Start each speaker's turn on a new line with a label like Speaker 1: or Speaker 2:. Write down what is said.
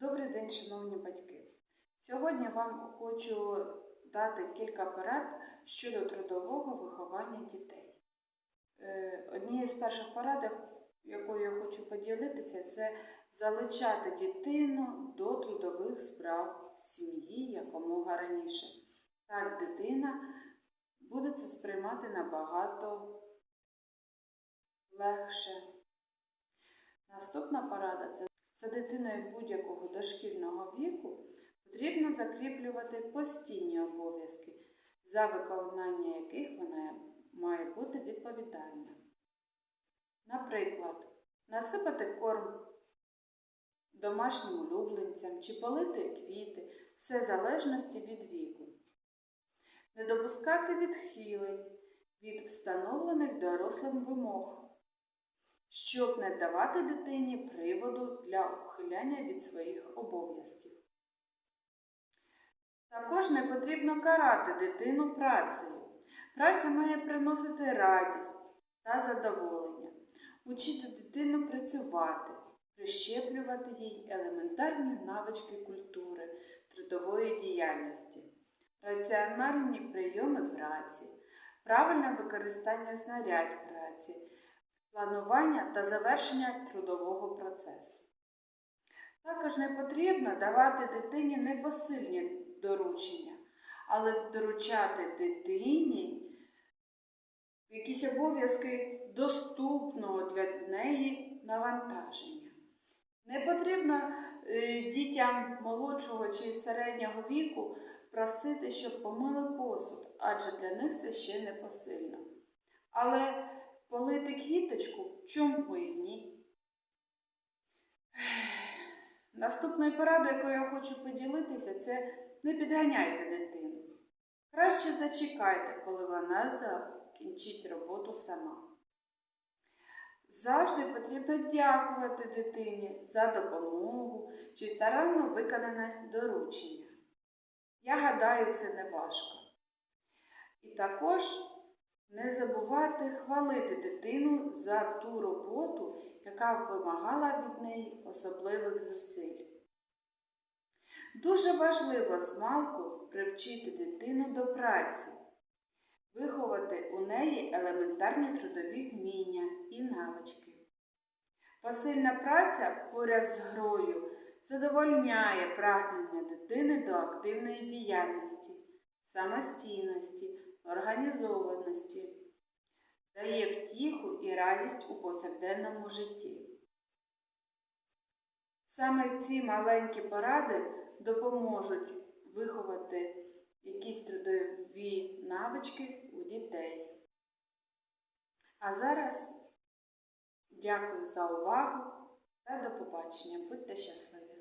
Speaker 1: Добрий день, шановні батьки. Сьогодні вам хочу дати кілька порад щодо трудового виховання дітей. Е, Однією з перших порад, якою я хочу поділитися, це залучати дитину до трудових справ в сім'ї якомога раніше. Так дитина буде це сприймати набагато легше. Наступна порада це за дитиною будь-якого дошкільного віку потрібно закріплювати постійні обов'язки, за виконання яких вона має бути відповідальна. Наприклад, насипати корм домашнім улюбленцям чи полити квіти, все залежності від віку. Не допускати відхилень від встановлених дорослим вимог щоб не давати дитині приводу для ухиляння від своїх обов'язків. Також не потрібно карати дитину працею. Праця має приносити радість та задоволення, учити дитину працювати, прищеплювати їй елементарні навички культури, трудової діяльності, раціональні прийоми праці, правильне використання знарядь праці планування та завершення трудового процесу. Також не потрібно давати дитині непосильні доручення, але доручати дитині якісь обов'язки доступного для неї навантаження. Не потрібно е, дітям молодшого чи середнього віку просити, щоб помили посуд, адже для них це ще не посильно. Але Полити квіточку чому ні? Наступною порадою, якою я хочу поділитися, це не підганяйте дитину. Краще зачекайте, коли вона закінчить роботу сама. Завжди потрібно дякувати дитині за допомогу чи старанно виконане доручення. Я гадаю, це не важко. І також не забувати хвалити дитину за ту роботу, яка вимагала від неї особливих зусиль. Дуже важливо змалку привчити дитину до праці, виховати у неї елементарні трудові вміння і навички. Посильна праця поряд з грою задовольняє прагнення дитини до активної діяльності, самостійності організованості, дає втіху і радість у повсякденному житті. Саме ці маленькі поради допоможуть виховати якісь трудові навички у дітей. А зараз дякую за увагу та до побачення. Будьте щасливі!